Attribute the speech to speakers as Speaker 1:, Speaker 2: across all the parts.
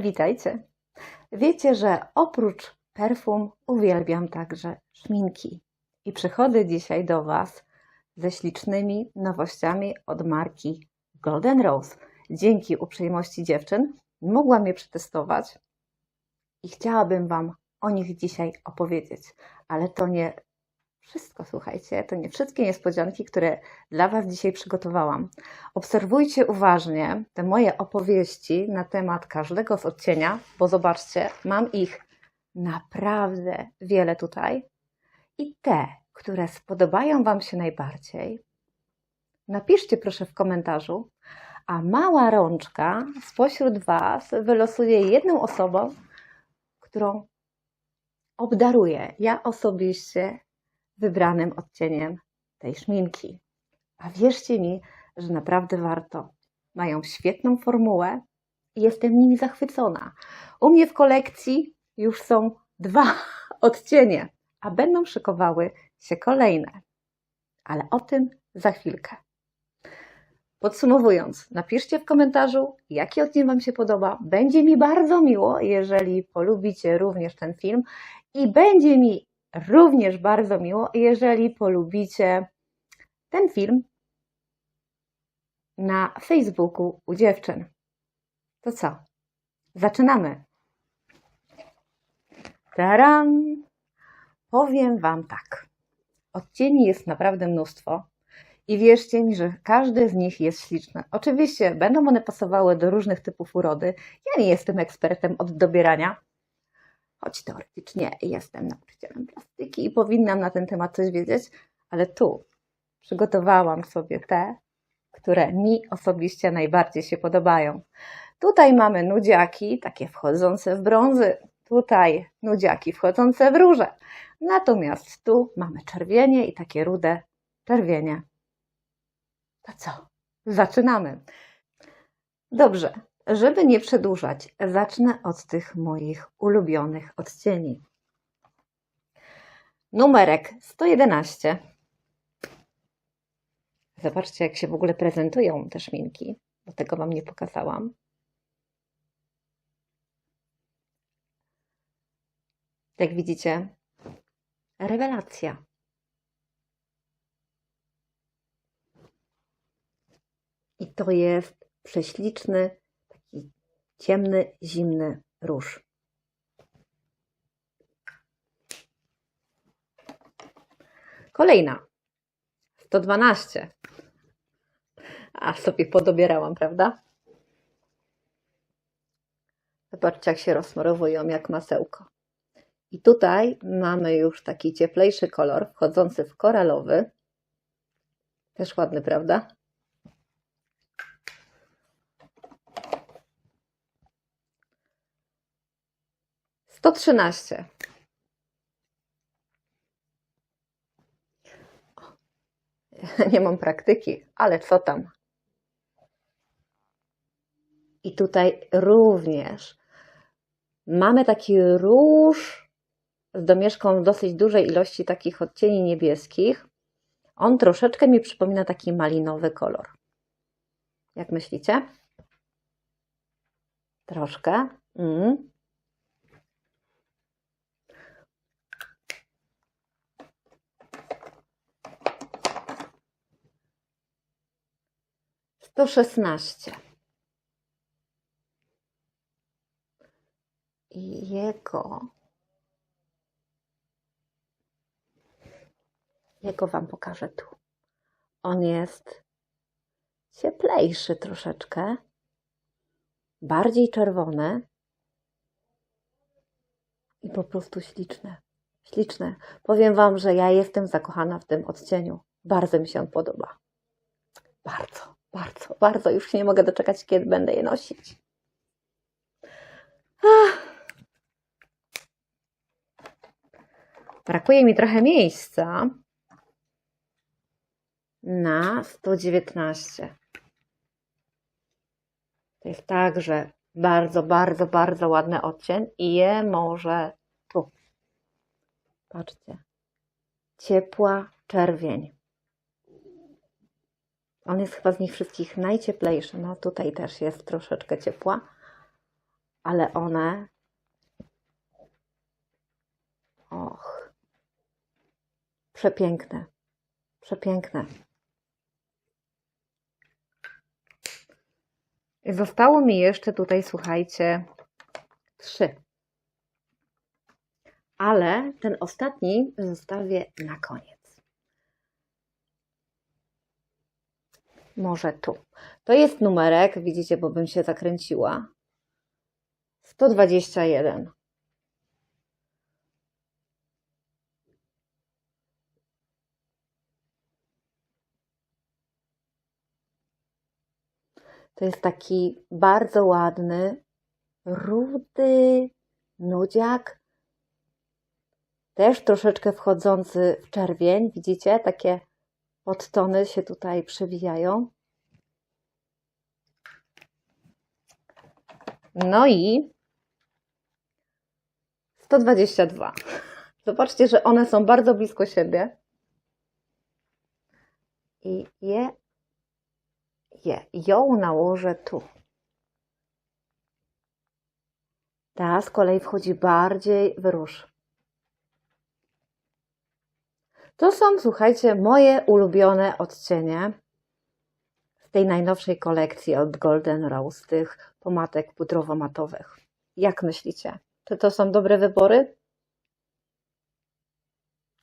Speaker 1: Witajcie. Wiecie, że oprócz perfum uwielbiam także szminki. I przychodzę dzisiaj do Was ze ślicznymi nowościami od marki Golden Rose. Dzięki uprzejmości dziewczyn mogłam je przetestować i chciałabym Wam o nich dzisiaj opowiedzieć. Ale to nie wszystko, słuchajcie, to nie wszystkie niespodzianki, które dla Was dzisiaj przygotowałam. Obserwujcie uważnie te moje opowieści na temat każdego z odcienia, bo zobaczcie, mam ich naprawdę wiele tutaj. I te, które spodobają Wam się najbardziej, napiszcie proszę w komentarzu, a mała rączka spośród Was wylosuje jedną osobą, którą obdaruję ja osobiście wybranym odcieniem tej szminki. A wierzcie mi, że naprawdę warto. Mają świetną formułę i jestem nimi zachwycona. U mnie w kolekcji już są dwa odcienie, a będą szykowały się kolejne. Ale o tym za chwilkę. Podsumowując, napiszcie w komentarzu, jaki odcinek Wam się podoba. Będzie mi bardzo miło, jeżeli polubicie również ten film i będzie mi również bardzo miło, jeżeli polubicie ten film na Facebooku u dziewczyn. To co? Zaczynamy. Taram! Powiem Wam tak. Odcieni jest naprawdę mnóstwo i wierzcie mi, że każdy z nich jest śliczny. Oczywiście będą one pasowały do różnych typów urody. Ja nie jestem ekspertem od dobierania, choć teoretycznie jestem nauczycielem plastyki i powinnam na ten temat coś wiedzieć, ale tu przygotowałam sobie te, które mi osobiście najbardziej się podobają. Tutaj mamy nudziaki, takie wchodzące w brązy, tutaj nudziaki wchodzące w róże. Natomiast tu mamy czerwienie i takie rude czerwienie. To co? Zaczynamy. Dobrze, żeby nie przedłużać, zacznę od tych moich ulubionych odcieni. Numerek 111. Zobaczcie, jak się w ogóle prezentują te szminki, bo tego Wam nie pokazałam. Jak widzicie, rewelacja. I to jest prześliczny, ciemny, zimny róż. Kolejna. 112. A sobie podobierałam, prawda? Zobaczcie, jak się rozsmarowują, jak masełko. I tutaj mamy już taki cieplejszy kolor, wchodzący w koralowy. Też ładny, prawda? Sto trzynaście. Nie mam praktyki, ale co tam? I tutaj również mamy taki róż z domieszką dosyć dużej ilości takich odcieni niebieskich. On troszeczkę mi przypomina taki malinowy kolor. Jak myślicie? Troszkę. Mm. Sto szesnaście. I jego Jego Wam pokażę tu. On jest cieplejszy troszeczkę, bardziej czerwony i po prostu śliczne. Śliczne. Powiem Wam, że ja jestem zakochana w tym odcieniu. Bardzo mi się on podoba. Bardzo, bardzo, bardzo. Już się nie mogę doczekać, kiedy będę je nosić. Ach. Brakuje mi trochę miejsca na 119. To jest także bardzo, bardzo, bardzo ładny odcień i je może tu. Patrzcie. Ciepła czerwień. On jest chyba z nich wszystkich najcieplejszy. No tutaj też jest troszeczkę ciepła, ale one. Och. Przepiękne. Przepiękne. Zostało mi jeszcze tutaj, słuchajcie, trzy. Ale ten ostatni zostawię na koniec. Może tu. To jest numerek, widzicie, bo bym się zakręciła. 121. To jest taki bardzo ładny, rudy nudziak. Też troszeczkę wchodzący w czerwień. Widzicie? Takie podtony się tutaj przewijają. No i 122. Zobaczcie, że one są bardzo blisko siebie. I je, je, ją nałożę tu. Ta z kolei wchodzi bardziej w róż. To są, słuchajcie, moje ulubione odcienie z tej najnowszej kolekcji od Golden Rose, tych pomadek pudrowo-matowych. Jak myślicie? Czy to są dobre wybory?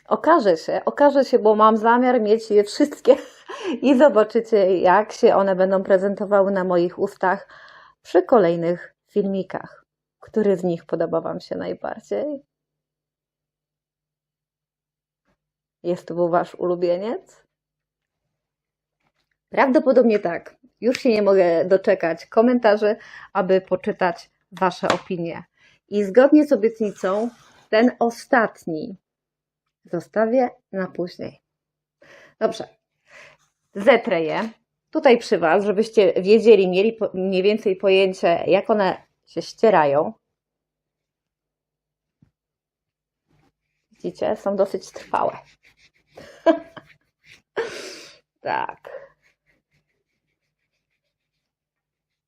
Speaker 1: Okaże się, okaże się, bo mam zamiar mieć je wszystkie i zobaczycie, jak się one będą prezentowały na moich ustach przy kolejnych filmikach. Który z nich podoba Wam się najbardziej? Jest to był Wasz ulubieniec? Prawdopodobnie tak. Już się nie mogę doczekać komentarzy, aby poczytać Wasze opinie. I zgodnie z obietnicą, ten ostatni zostawię na później. Dobrze. Zetrę je tutaj przy Was, żebyście wiedzieli, mieli mniej więcej pojęcie, jak one się ścierają. Widzicie, są dosyć trwałe. tak.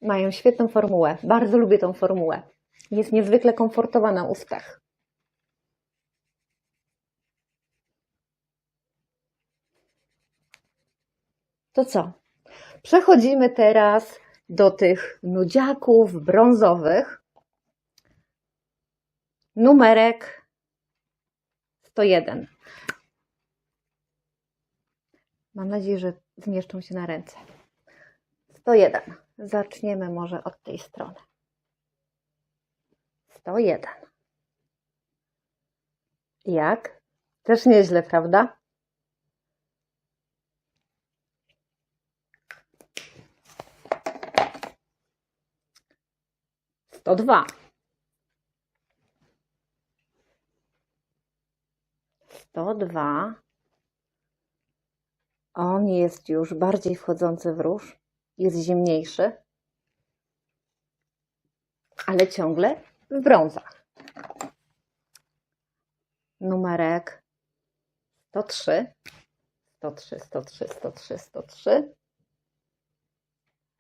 Speaker 1: Mają świetną formułę. Bardzo lubię tą formułę. Jest niezwykle komfortowa na ustach. To co? Przechodzimy teraz do tych nudziaków brązowych. Numerek 101. Mam nadzieję, że zmieszczą się na ręce. 101. Zaczniemy może od tej strony. 101. Jak? Też nieźle, prawda? Sto dwa. Sto dwa. On jest już bardziej wchodzący w róż, jest zimniejszy, ale ciągle w brązach. Numerek 103, 103, 103, 103, 103,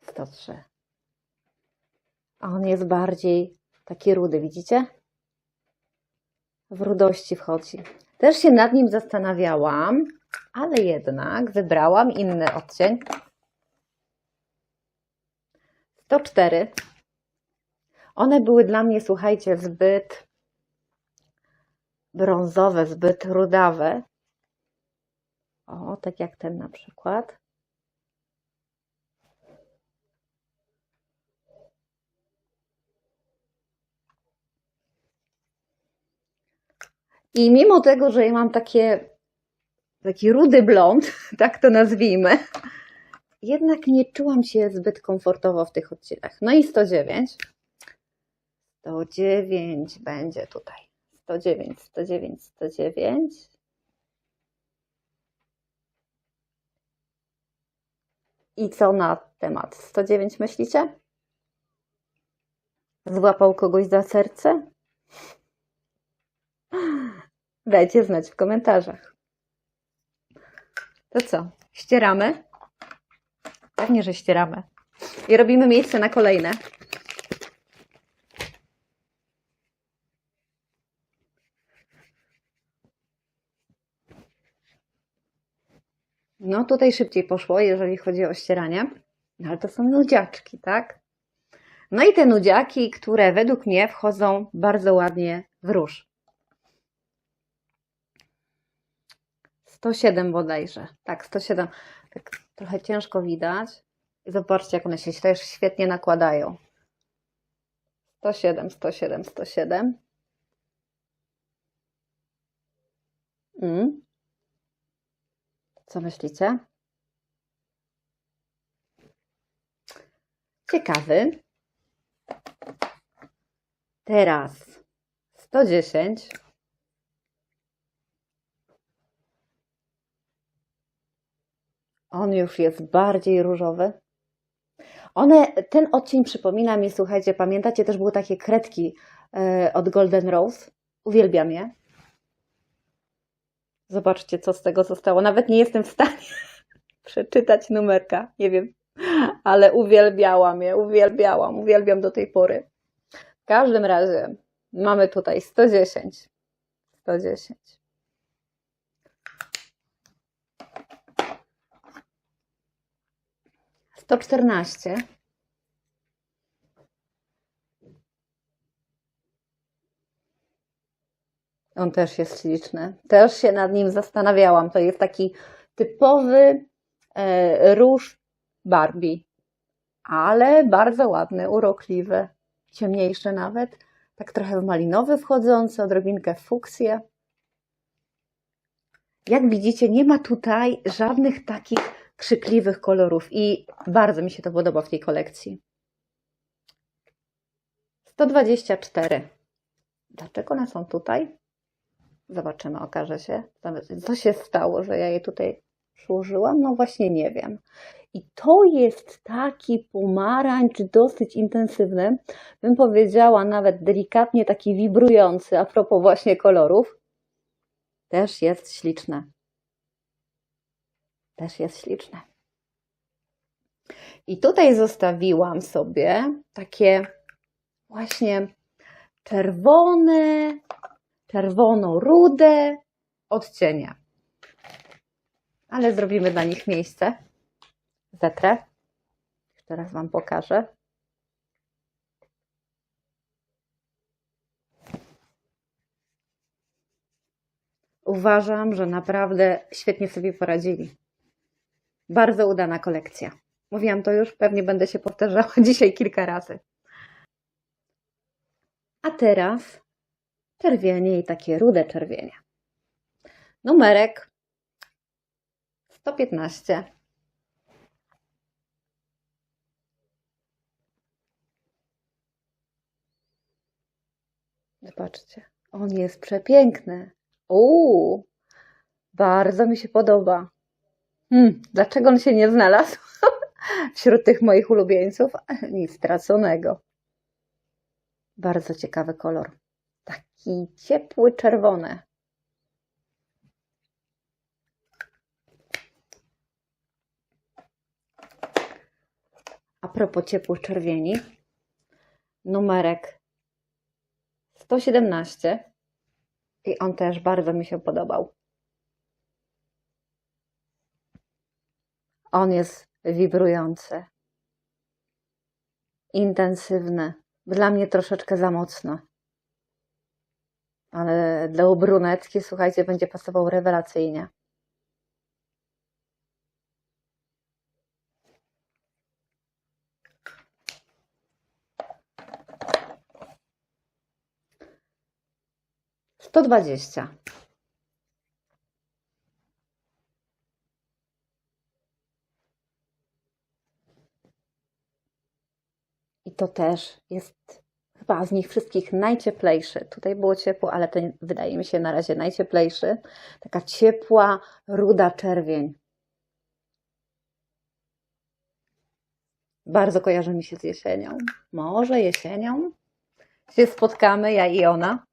Speaker 1: 103. A on jest bardziej taki rudy, widzicie? W rudości wchodzi. Też się nad nim zastanawiałam, ale jednak wybrałam inny odcień. 104. One były dla mnie, słuchajcie, zbyt brązowe, zbyt rudawe. O, tak jak ten na przykład. I mimo tego, że ja mam takie, taki rudy blond, tak to nazwijmy, jednak nie czułam się zbyt komfortowo w tych odcieniach. No i 109. 109 będzie tutaj. 109, 109, 109. I co na temat 109 myślicie? Złapał kogoś za serce? Dajcie znać w komentarzach. To co? Ścieramy? Pewnie, że ścieramy. I robimy miejsce na kolejne. No tutaj szybciej poszło, jeżeli chodzi o ścieranie. No ale to są nudziaczki, tak? No i te nudziaki, które według mnie wchodzą bardzo ładnie w róż. 107 bodajże. Tak, 107. Tak trochę ciężko widać. Zobaczcie, jak one się też świetnie nakładają. 107, 107, 107. Mm. Co myślicie? Ciekawy. Teraz 110. On już jest bardziej różowy. One, ten odcień przypomina mi, słuchajcie, pamiętacie, też były takie kredki e, od Golden Rose. Uwielbiam je. Zobaczcie, co z tego zostało. Nawet nie jestem w stanie przeczytać numerka. Nie wiem, ale uwielbiałam je, uwielbiałam, uwielbiam do tej pory. W każdym razie mamy tutaj 110. 110. Sto czternaście. On też jest śliczny. Też się nad nim zastanawiałam. To jest taki typowy e, róż Barbie, ale bardzo ładny, urokliwy, ciemniejszy nawet. Tak trochę malinowy wchodzący, odrobinkę fuksję. Jak widzicie, nie ma tutaj żadnych takich krzykliwych kolorów i bardzo mi się to podoba w tej kolekcji. 124. Dlaczego one są tutaj? Zobaczymy, okaże się. Co się stało, że ja je tutaj przyłożyłam? No właśnie nie wiem. I to jest taki pomarańcz dosyć intensywny, bym powiedziała nawet delikatnie taki wibrujący, a propos właśnie kolorów. Też jest śliczne. Też jest śliczne. I tutaj zostawiłam sobie takie właśnie czerwone, czerwono-rude odcienie. Ale zrobimy dla nich miejsce. Zetrę. Jeszcze raz Wam pokażę. Uważam, że naprawdę świetnie sobie poradzili. Bardzo udana kolekcja. Mówiłam to już, pewnie będę się powtarzała dzisiaj kilka razy. A teraz czerwienie i takie rude czerwienie. Numerek 115. Zobaczcie, on jest przepiękny. Uuu, bardzo mi się podoba. Hmm, dlaczego on się nie znalazł wśród tych moich ulubieńców? Nic straconego. Bardzo ciekawy kolor. Taki ciepły czerwony. A propos ciepłych czerwieni, numerek 117 i on też bardzo mi się podobał. On jest wibrujący, intensywny, dla mnie troszeczkę za mocno. Ale dla brunetki, słuchajcie, będzie pasował rewelacyjnie. Sto dwadzieścia. To też jest chyba z nich wszystkich najcieplejszy. Tutaj było ciepło, ale ten wydaje mi się na razie najcieplejszy. Taka ciepła, ruda czerwień. Bardzo kojarzy mi się z jesienią. Może jesienią się spotkamy, ja i ona.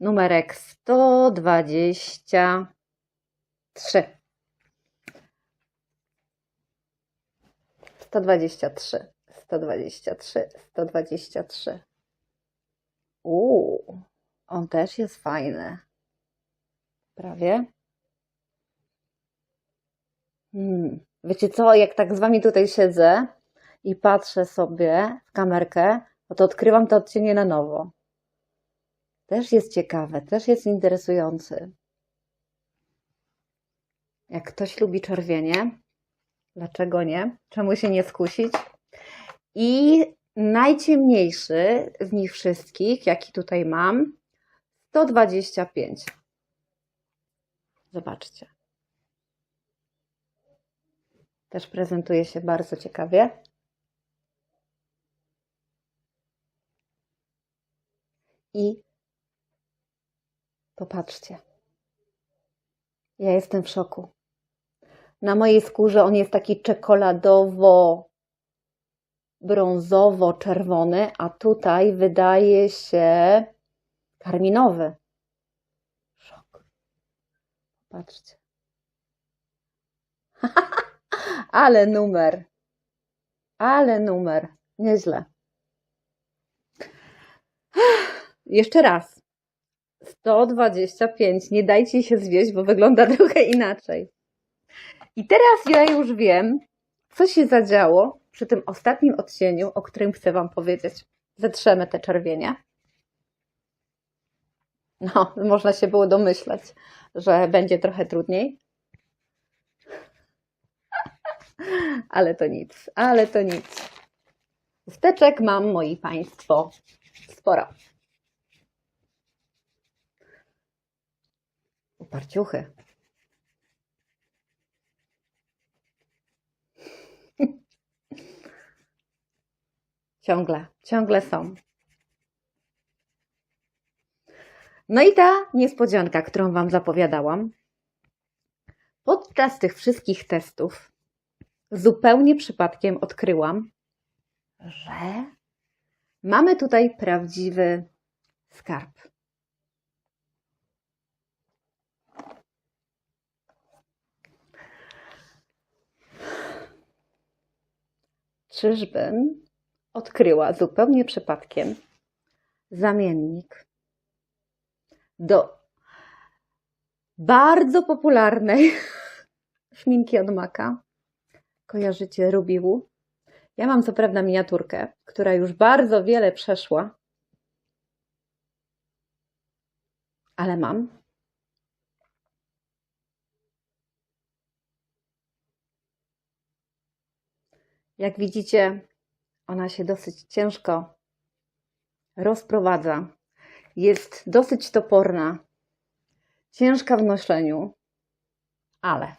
Speaker 1: Numerek 123. 123, 123, 123. Uuu, on też jest fajny. Prawie. Hmm. Wiecie co, jak tak z wami tutaj siedzę i patrzę sobie w kamerkę, no to odkrywam te odcienie na nowo. Też jest ciekawe, też jest interesujący. Jak ktoś lubi czerwienie, dlaczego nie? Czemu się nie skusić? I najciemniejszy z nich wszystkich, jaki tutaj mam, 125. Zobaczcie. Też prezentuje się bardzo ciekawie. I popatrzcie. Ja jestem w szoku. Na mojej skórze on jest taki czekoladowo brązowo-czerwony, a tutaj wydaje się karminowy. Szok. Patrzcie. Ale numer. Ale numer. Nieźle. Jeszcze raz. 125. Nie dajcie się zwieść, bo wygląda trochę inaczej. I teraz ja już wiem, co się zadziało przy tym ostatnim odcieniu, o którym chcę Wam powiedzieć. Zetrzemy te czerwienie. No, można się było domyśleć, że będzie trochę trudniej. Ale to nic, ale to nic. Chusteczek mam, moi Państwo, sporo. Uparciuchy. Ciągle, ciągle są. No i ta niespodzianka, którą Wam zapowiadałam. Podczas tych wszystkich testów zupełnie przypadkiem odkryłam, że mamy tutaj prawdziwy skarb. Czyżbym odkryła zupełnie przypadkiem zamiennik do bardzo popularnej szminki od Maka. Kojarzycie Rubiłu? Ja mam co prawda miniaturkę, która już bardzo wiele przeszła, ale mam. Jak widzicie, ona się dosyć ciężko rozprowadza. Jest dosyć toporna, ciężka w noszeniu, ale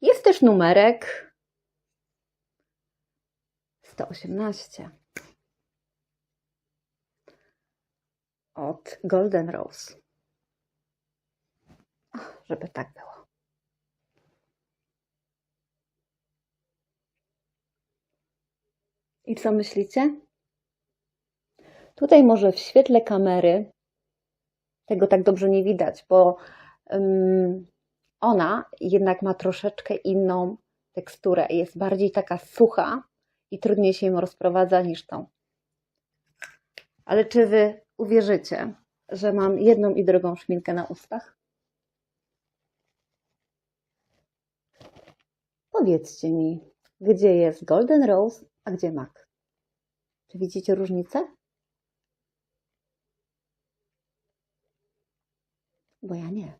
Speaker 1: jest też numerek 118 od Golden Rose. Żeby tak było. I co myślicie? Tutaj może w świetle kamery tego tak dobrze nie widać, bo um, ona jednak ma troszeczkę inną teksturę. Jest bardziej taka sucha i trudniej się ją rozprowadza niż tą. Ale czy wy uwierzycie, że mam jedną i drugą szminkę na ustach? Powiedzcie mi, gdzie jest Golden Rose, a gdzie MAC? Czy widzicie różnicę? Bo ja nie.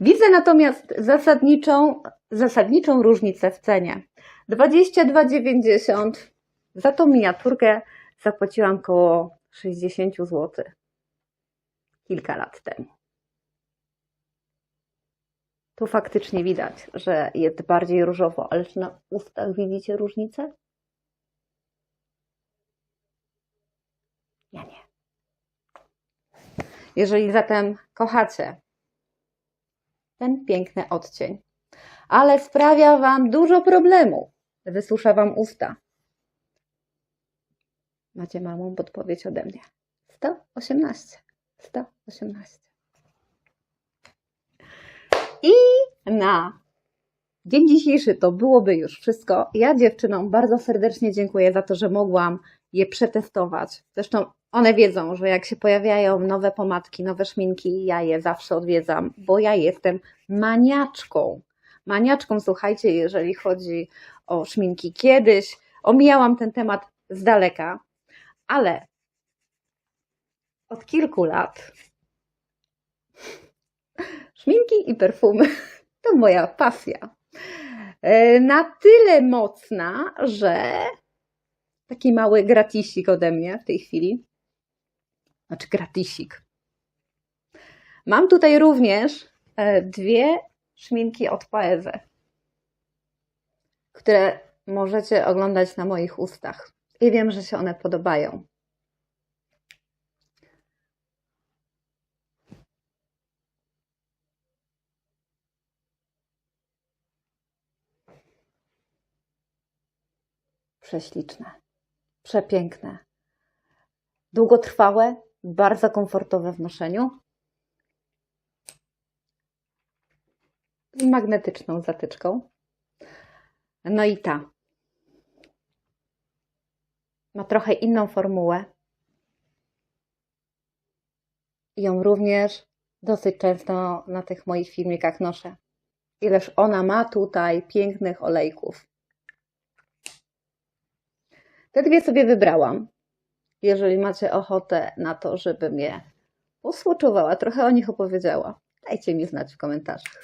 Speaker 1: Widzę natomiast zasadniczą, zasadniczą różnicę w cenie. 22,90 za tą miniaturkę zapłaciłam około 60 zł kilka lat temu. Tu faktycznie widać, że jest bardziej różowo, ale czy na ustach widzicie różnicę? Ja nie. Jeżeli zatem kochacie ten piękny odcień, ale sprawia Wam dużo problemu, wysusza Wam usta, macie małą podpowiedź ode mnie. 118. 118. I na Dzień dzisiejszy to byłoby już wszystko. Ja dziewczynom bardzo serdecznie dziękuję za to, że mogłam je przetestować. Zresztą one wiedzą, że jak się pojawiają nowe pomadki, nowe szminki, ja je zawsze odwiedzam, bo ja jestem maniaczką. Maniaczką, słuchajcie, jeżeli chodzi o szminki. Kiedyś omijałam ten temat z daleka, ale od kilku lat szminki i perfumy to moja pasja. E, Na tyle mocna, że taki mały gratisik ode mnie w tej chwili. Znaczy gratisik. Mam tutaj również e, dwie szminki od Paeze, które możecie oglądać na moich ustach. I wiem, że się one podobają. Prześliczne, przepiękne, długotrwałe, bardzo komfortowe w noszeniu. Z magnetyczną zatyczką. No i ta. Ma trochę inną formułę. Ją również dosyć często na tych moich filmikach noszę. Ileż ona ma tutaj pięknych olejków. Te dwie sobie wybrałam. Jeżeli macie ochotę na to, żebym je posłuchowała, trochę o nich opowiedziała, dajcie mi znać w komentarzach.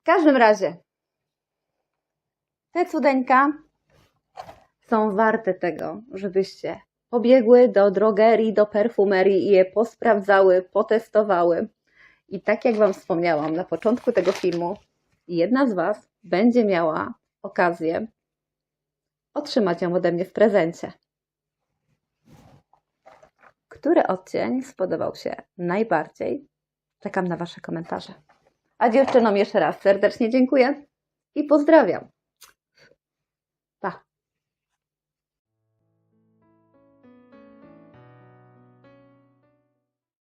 Speaker 1: W każdym razie, te cudeńka są warte tego, żebyście pobiegły do drogerii, do perfumerii i je posprawdzały, potestowały. I tak jak Wam wspomniałam na początku tego filmu, jedna z Was będzie miała okazję otrzymać ją ode mnie w prezencie. Który odcień spodobał się najbardziej? Czekam na Wasze komentarze. A dziewczynom jeszcze raz serdecznie dziękuję i pozdrawiam.